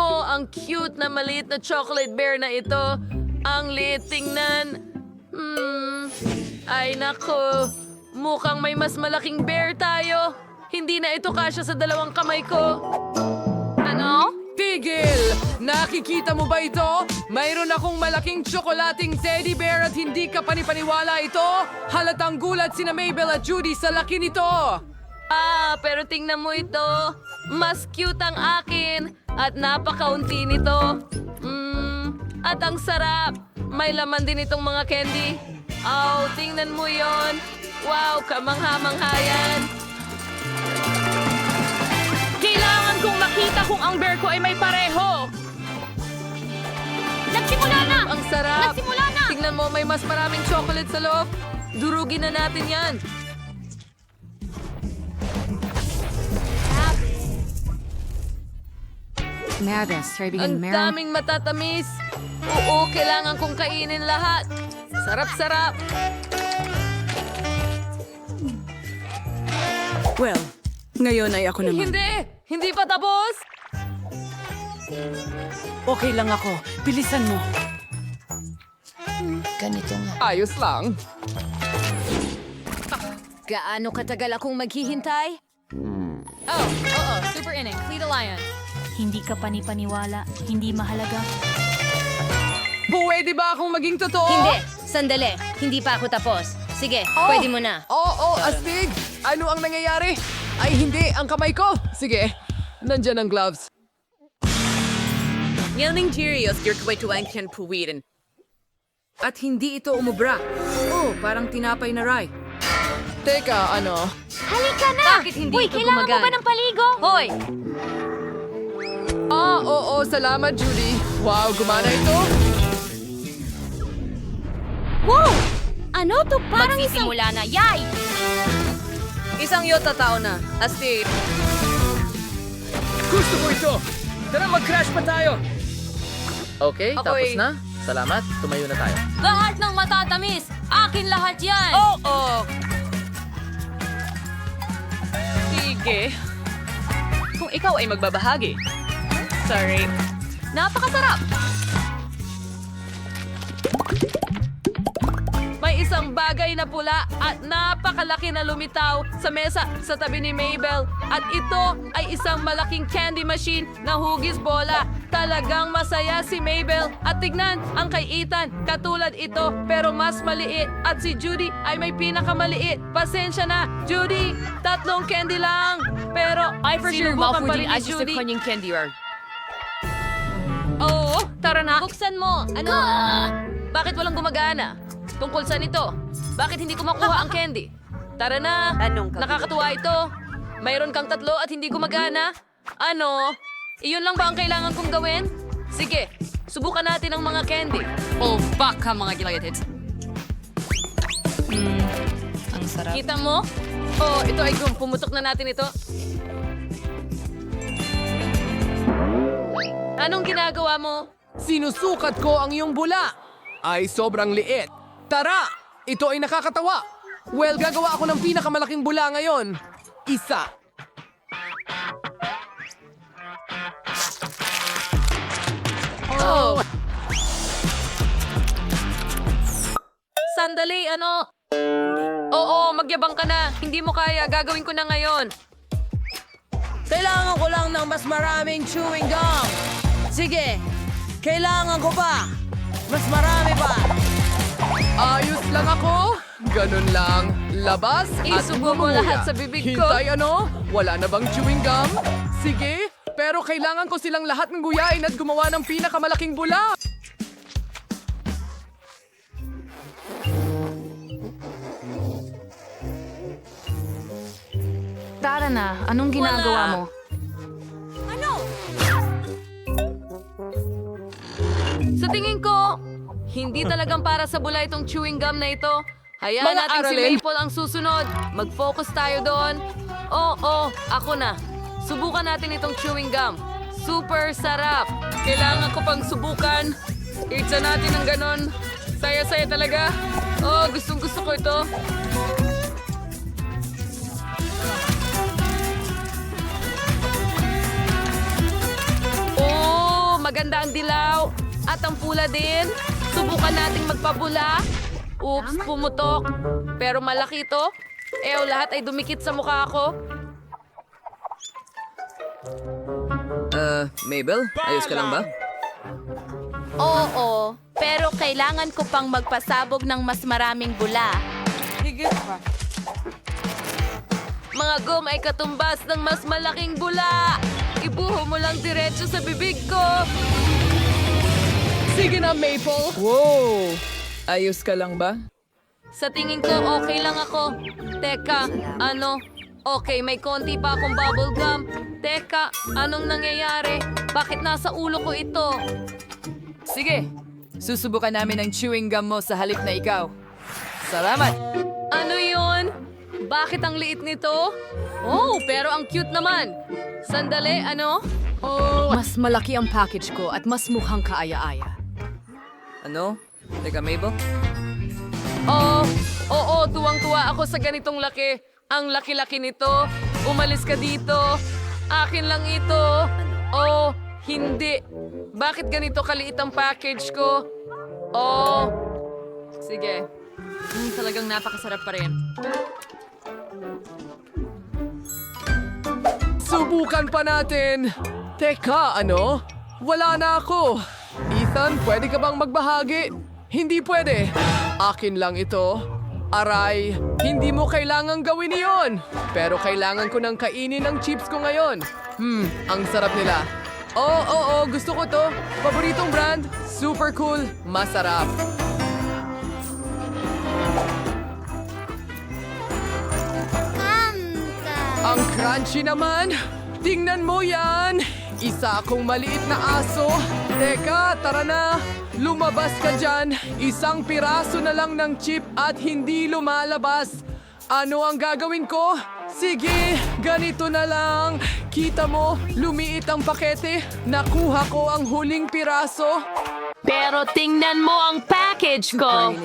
mo ang cute na maliit na chocolate bear na ito? Ang liit tingnan. Hmm, ay nako. Mukhang may mas malaking bear tayo. Hindi na ito kasya sa dalawang kamay ko. Ano? Tigil! Nakikita mo ba ito? Mayroon akong malaking tsokolating teddy bear at hindi ka panipaniwala ito? Halatang gulat sina Mabel at Judy sa laki nito! Ah, pero tingnan mo ito. Mas cute ang akin at napakaunti nito. Mmm, at ang sarap. May laman din itong mga candy. Oh, tingnan mo yon. Wow, kamangha-mangha yan. Kailangan kong makita kung ang bear ko ay may pareho. Nagsimula na! Ang sarap. Nagsimula na! Tingnan mo, may mas maraming chocolate sa loob. Durugin na natin yan. Meredith, try Ang begin daming matatamis. Oo, kailangan kong kainin lahat. Sarap-sarap. Well, ngayon ay ako naman. Hindi! Hindi pa tapos! Okay lang ako. Bilisan mo. Ayos lang. Gaano katagal akong maghihintay? Oh, oo, super inning. Cleat Alliance. Hindi ka panipaniwala, hindi mahalaga. Pwede ba akong maging totoo? Hindi! Sandali! Hindi pa ako tapos. Sige, pwede mo na. Oo, oh, astig! Ano ang nangyayari? Ay, hindi! Ang kamay ko! Sige, nandyan ang gloves. Ngayon Cheerios, your kway-tuwang can puwirin. At hindi ito umubra. Oh, parang tinapay na ray. Teka, ano? Halika na! Bakit hindi Uy, ito kailangan mo ba ng paligo? Hoy! Ah, oo, salamat, Judy. Wow, gumana ito. Wow! Ano to? Parang isang... Magsisimula na. Yay! Isang yota tao na. Astig. Gusto ko ito! Tara mag-crash pa tayo! Okay, Ako'y- tapos na. Salamat, tumayo na tayo. Lahat ng matatamis! Akin lahat yan! Oo! Sige. Kung ikaw ay magbabahagi. Sorry. Napakasarap! May isang bagay na pula at napakalaki na lumitaw sa mesa sa tabi ni Mabel. At ito ay isang malaking candy machine na hugis bola. Talagang masaya si Mabel. At tignan, ang kay Ethan, katulad ito pero mas maliit. At si Judy ay may pinakamaliit. Pasensya na, Judy, tatlong candy lang. Pero I for sure malfunction ay Judy. candy bar. Tara na. Buksan mo. Ano? Bakit walang gumagana? Tungkol saan ito? Bakit hindi ko makuha ang candy? Tara na. Anong kakaiba? Nakakatuwa ito. Mayroon kang tatlo at hindi gumagana. Ano? Iyon lang ba ang kailangan kong gawin? Sige, subukan natin ang mga candy. Oh, baka mga gilagit. Kita mo? Oh, ito ay kung pumutok na natin ito. Anong ginagawa mo? Sinusukat ko ang iyong bula. Ay, sobrang liit. Tara! Ito ay nakakatawa. Well, gagawa ako ng pinakamalaking bula ngayon. Isa. Oh! Sandali, ano? Oo, magyabang ka na. Hindi mo kaya. Gagawin ko na ngayon. Kailangan ko lang ng mas maraming chewing gum. Sige, kailangan ko pa. Mas marami pa. Ayos lang ako. Ganun lang. Labas at Isubo mo mamuya. lahat sa bibig ko. Hintay ano? Wala na bang chewing gum? Sige, pero kailangan ko silang lahat ng guyain at gumawa ng pinakamalaking bula. Tara na, anong ginagawa Wala. mo? Hindi talagang para sa bula itong chewing gum na ito. Hayaan Mga natin si aralin. Maple ang susunod. Mag-focus tayo doon. Oo, ako na. Subukan natin itong chewing gum. Super sarap. Kailangan ko pang subukan. Itsa natin ng ganon. Saya-saya talaga. Oh, gustong gusto ko ito. Oh, maganda ang dilaw at ang pula din. Subukan nating magpabula. Oops, pumutok. Pero malaki ito. Ew, lahat ay dumikit sa mukha ko. Uh, Mabel, ayos ka lang ba? Oo, pero kailangan ko pang magpasabog ng mas maraming bula. Mga gum ay katumbas ng mas malaking bula. Ibuho mo lang diretso sa bibig ko. Sige na, Maple. Wow! Ayos ka lang ba? Sa tingin ko, okay lang ako. Teka, ano? Okay, may konti pa akong bubble gum. Teka, anong nangyayari? Bakit nasa ulo ko ito? Sige, susubukan namin ang chewing gum mo sa halip na ikaw. Salamat! Ano yon? Bakit ang liit nito? Oh, pero ang cute naman. Sandali, ano? Oh, Mas malaki ang package ko at mas mukhang kaaya-aya. Ano? Teka, Mabel? Oh, oo, tuwang-tuwa ako sa ganitong laki. Ang laki-laki nito. Umalis ka dito. Akin lang ito. Oh, hindi. Bakit ganito kaliit ang package ko? Oh, sige. Hmm, talagang napakasarap pa rin. subukan pa natin. Teka, ano? Wala na ako. Ethan, pwede ka bang magbahagi? Hindi pwede. Akin lang ito. Aray, hindi mo kailangang gawin iyon. Pero kailangan ko nang kainin ang chips ko ngayon. Hmm, ang sarap nila. Oo, oo, oo, gusto ko to. Paboritong brand, super cool, masarap. Ang crunchy naman! Tingnan mo yan! Isa akong maliit na aso. Teka, tara na! Lumabas ka dyan! Isang piraso na lang ng chip at hindi lumalabas. Ano ang gagawin ko? Sige, ganito na lang. Kita mo, lumiit ang pakete. Nakuha ko ang huling piraso. Pero tingnan mo ang package ko.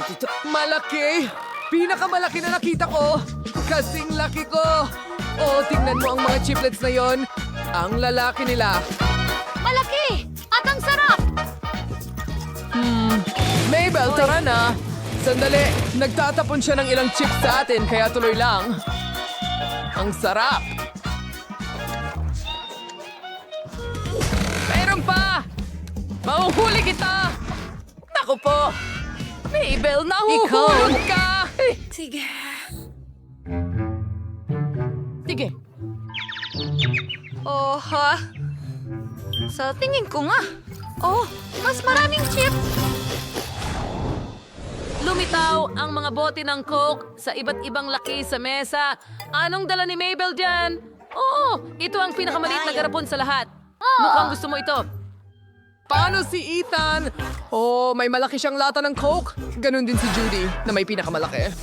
Malaki! Pinakamalaki na nakita ko! Kasing laki ko! Oh, tingnan mo ang mga chiplets na yon. Ang lalaki nila. Malaki! At ang sarap! Mabel, tara na! Sandali, nagtatapon siya ng ilang chips sa atin, kaya tuloy lang. Ang sarap! Meron pa! Mahuhuli kita! Naku po! Mabel, nahuhulog ka! Sige. Sige. Oh, ha? Sa tingin ko nga. Oh, mas maraming chip. Lumitaw ang mga bote ng Coke sa iba't ibang laki sa mesa. Anong dala ni Mabel dyan? Oo, ito ang pinakamaliit na garapon sa lahat. Mukhang gusto mo ito. Paano si Ethan? Oh, may malaki siyang lata ng Coke. Ganon din si Judy, na may pinakamalaki.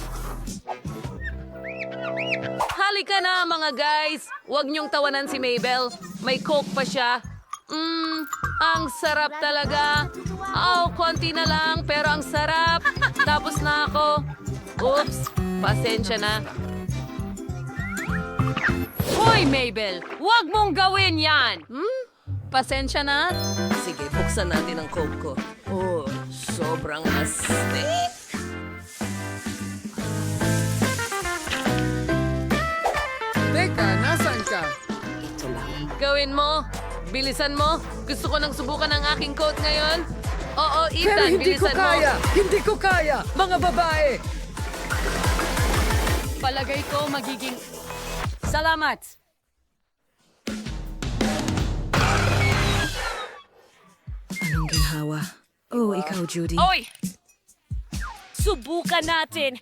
Halika na mga guys! Huwag niyong tawanan si Mabel. May coke pa siya. Mmm, ang sarap talaga. Oh, konti na lang, pero ang sarap. Tapos na ako. Oops, pasensya na. Hoy, Mabel! Huwag mong gawin yan! Hmm? Pasensya na? Sige, buksan natin ang coke ko. Oh, sobrang astig. Gawin mo. Bilisan mo. Gusto ko nang subukan ang aking coat ngayon. Oo, Ethan, Pero hindi ko bilisan mo. kaya! Hindi ko kaya! Mga babae! Palagay ko magiging... Salamat! Anong ginhawa? Oh, ikaw, Judy. Oy! Subukan natin!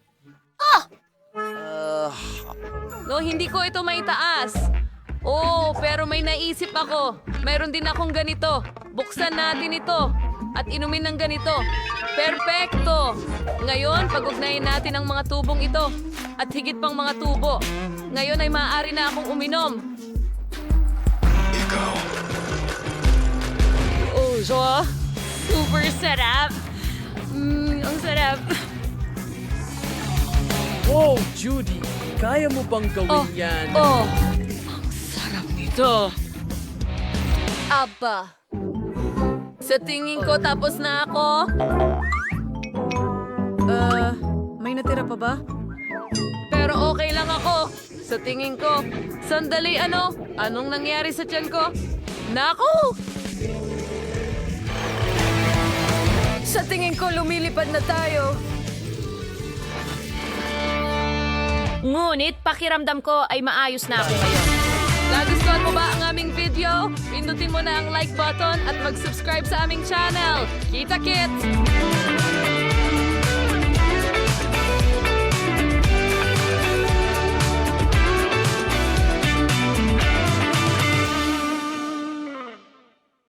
No, hindi ko ito maitaas. Oo, pero may naisip ako. Mayroon din akong ganito. Buksan natin ito. At inumin ng ganito. Perfecto! Ngayon, pag-ugnayin natin ang mga tubong ito. At higit pang mga tubo. Ngayon ay maaari na akong uminom. Ikaw. Oh, so, Super sarap! Mmm, ang sarap. Oh, Judy, kaya mo bang gawin Oh, yan? oh. Nito. Aba. Sa tingin ko tapos na ako. Uh, may natira pa ba? Pero okay lang ako. Sa tingin ko. Sandali ano? Anong nangyari sa tiyan ko? Naku! Sa tingin ko, lumilipad na tayo. Ngunit pakiramdam ko ay maayos na ako ngayon. Nagustuhan mo ba ang aming video? Pindutin mo na ang like button at mag-subscribe sa aming channel. Kita kits!